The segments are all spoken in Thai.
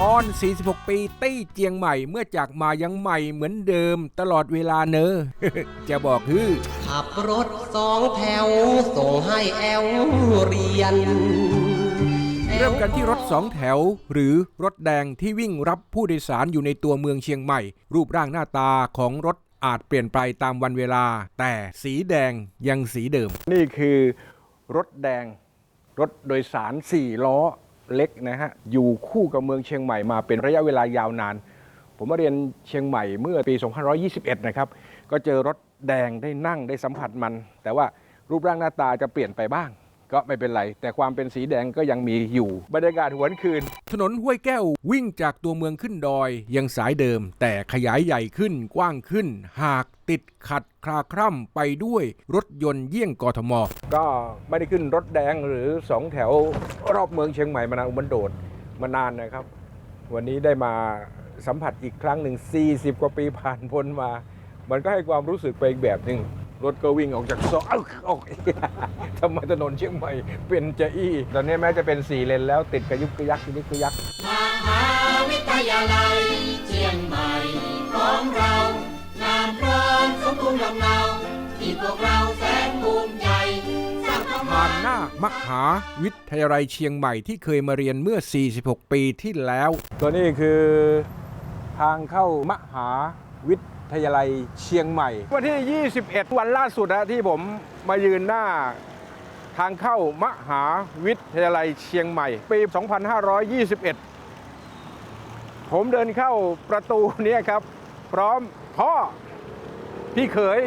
ตอน 46 ปีตี้เจียงใหม่เมื่อจากมายังใหม่เหมือนเดิมตลอดเวลาเนอะจะบอกคือขับรถสองแถว ส่งให้แอลเรียน เริ่มกันที่รถสองแถว หรือรถแดงที่วิ่งรับผู้โดยสารอยู่ในตัวเมืองเชียงใหม่ รูปร่างหน้าตาของรถอาจเปลี่ยนไปตามวันเวลา แต่สีแดงยังสีเดิม นี่คือรถแดง รถโดยสาร4ล้อ เล็กนะฮะอยู่คู่กับเมืองเชียงใหม่มาเป็นระยะเวลายาวนาน ผมมาเรียนเชียงใหม่เมื่อปี 2521 นะครับ ก็เจอรถแดงได้นั่งได้สัมผัสมัน แต่ว่ารูปร่างหน้าตาจะเปลี่ยนไปบ้าง ก็ไม่เป็นไร แต่ความเป็นสีแดงก็ยังมีอยู่ บรรยากาศหวนคืน ถนนห้วยแก้ววิ่งจากตัวเมืองขึ้นดอย ยังสายเดิม แต่ขยายใหญ่ขึ้นกว้างขึ้น หากติดขัดคลาคร่ำไปด้วยรถยนต์เยี่ยงกทม ก็ไม่ได้ขึ้นรถแดงหรือสองแถวรอบเมืองเชียงใหม่มานานอุบันโดดมานานนะครับ วันนี้ได้มาสัมผัสอีกครั้งหนึ่ง40 กว่าปีผ่านพ้นมา มันก็ให้ความรู้สึกไปอีกแบบหนึ่ง รถก็วิ่งออกจากซอยเอ้าออกทำไมถนนเชียงใหม่เป็นจะอี้ ตอนนี้แม้จะเป็น4เลนแล้วติดกระยุกกระยักกระยุกกระยักมหาวิทยาลัยเชียงใหม่ของเรางามพร้อมสมบูรณ์ลำเนาที่พวกเราแสนภูมิใจสร้างความผ่านหน้ามหาวิทยาลัยเชียงใหม่ที่เคยมาเรียนเมื่อ 46 ปีที่แล้ว ตัวนี้คือทางเข้ามหาวิท ทยาลัยเชียงใหม่ วันที่ 21 วันล่าสุดนะที่ผมมายืนหน้าทางเข้ามหาวิทยาลัยเชียงใหม่ ปี 2521 ผมเดินเข้าประตูนี้ครับ พร้อมพ่อพี่เขย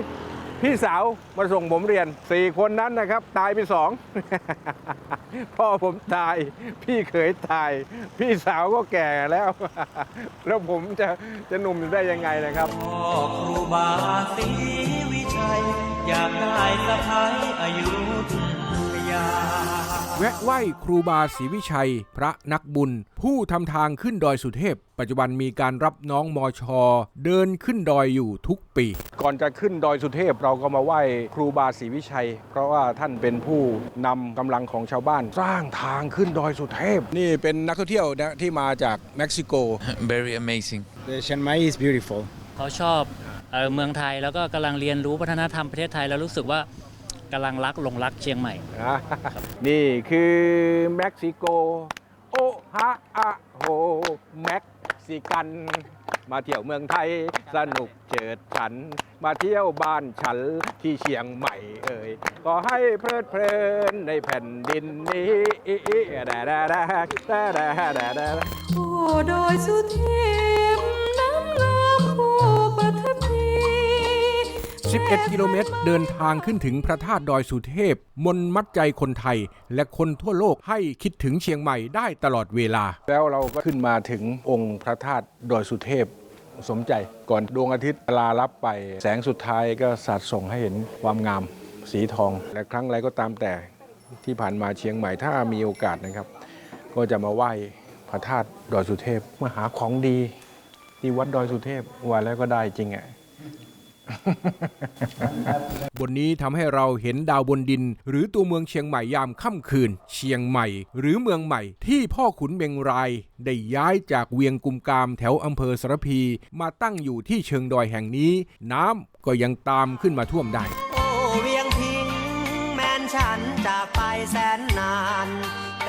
พี่สาวมาส่งผมเรียน4คนนั้นนะครับ ตายไปสองพ่อผมตาย พี่เขยตาย พี่สาวก็แก่แล้ว แล้วผมจะจะหนุ่มอยู่ได้ยังไงนะครับพ่อครูบาศรีวิชัย อยากได้สะพ้ายอายุทยา แวะไหว้ครูบาศรีวิชัย พระนักบุญ ผู้ทำทางขึ้นดอยสุเทพ ปัจจุบันมีการรับน้องมอชอเดินขึ้นดอยอยู่ทุกปี ก่อนจะขึ้นดอยสุเทพเราก็มาไหว้ครูบาศรีวิชัย เพราะว่าท่านเป็นผู้นำกำลังของชาวบ้าน สร้างทางขึ้นดอยสุเทพ นี่เป็นนักท่องเที่ยวนะที่มาจากเม็กซิโก very amazing. The Chiang Mai is beautiful. เขาชอบเอ่อเมืองไทยแล้วก็กำลังเรียนรู้วัฒนธรรมประเทศไทยแล้วรู้สึกว่า กำลังรักหลงรักเชียงใหม่นะนี่คือเม็กซิโก โอฮะอะโฮเม็กซิกัน มาเที่ยวเมืองไทย สนุกเจิดฉัน มาเที่ยวบ้านฉันที่เชียงใหม่เอ่ยขอให้เพลิดเพลินในแผ่นดินนี้ดาดาดาดาดาดาดาโอ้โดยสุเทพ 11 กิโลเมตร เดินทางขึ้นถึงพระธาตุดอยสุเทพ มนมัดใจคนไทย และคนทั่วโลกให้คิดถึงเชียงใหม่ได้ตลอดเวลา แล้วเราก็ขึ้นมาถึงองค์พระธาตุดอยสุเทพสมใจ ก่อนดวงอาทิตย์ลาลับไป แสงสุดท้ายก็สาดส่องให้เห็นความงามสีทอง และครั้งไรก็ตามแต่ที่ผ่านมาเชียงใหม่ถ้ามีโอกาสนะครับ ก็จะมาไหว้พระธาตุดอยสุเทพมาหาของดี ที่วัดดอยสุเทพว่าแล้วก็ได้จริงอะ บนนี้ทำให้เราเห็นดาวบนดิน หรือตัวเมืองเชียงใหม่ยามค่ำคืน เชียงใหม่ หรือเมืองใหม่ที่พ่อขุนเมงราย ได้ย้ายจากเวียงกุมกามแถวอำเภอสารพี มาตั้งอยู่ที่เชิงดอยแห่งนี้ น้ำก็ยังตามขึ้นมาท่วมได้ โอ้เวียงพิงแมนฉันจากไปแสนนาน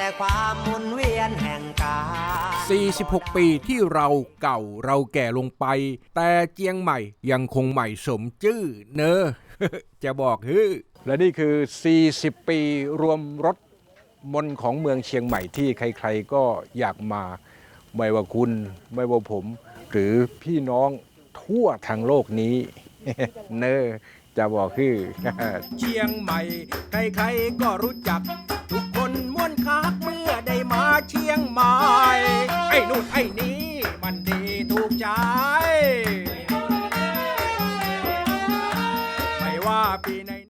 แต่ความหมุนเวียนแห่งกาล46 ปีที่เราเก่าเราแก่ลงไป แต่เจียงใหม่ยังคงใหม่สมจื้อเนอะจะบอกฮือและนี่คือ 40 ปีรวมรถมนต์ของเมืองเชียงใหม่ที่ใครๆก็อยากมา ไม่ว่าคุณ ไม่ว่าผม หรือพี่น้องทั่วทางโลกนี้ เนอจะบอกคือ เชียงใหม่ ใครๆก็รู้จัก ทุกคน ม้วนคักเมื่อได้มาเชียงใหม่ ไอ้นู่นไอ้นี่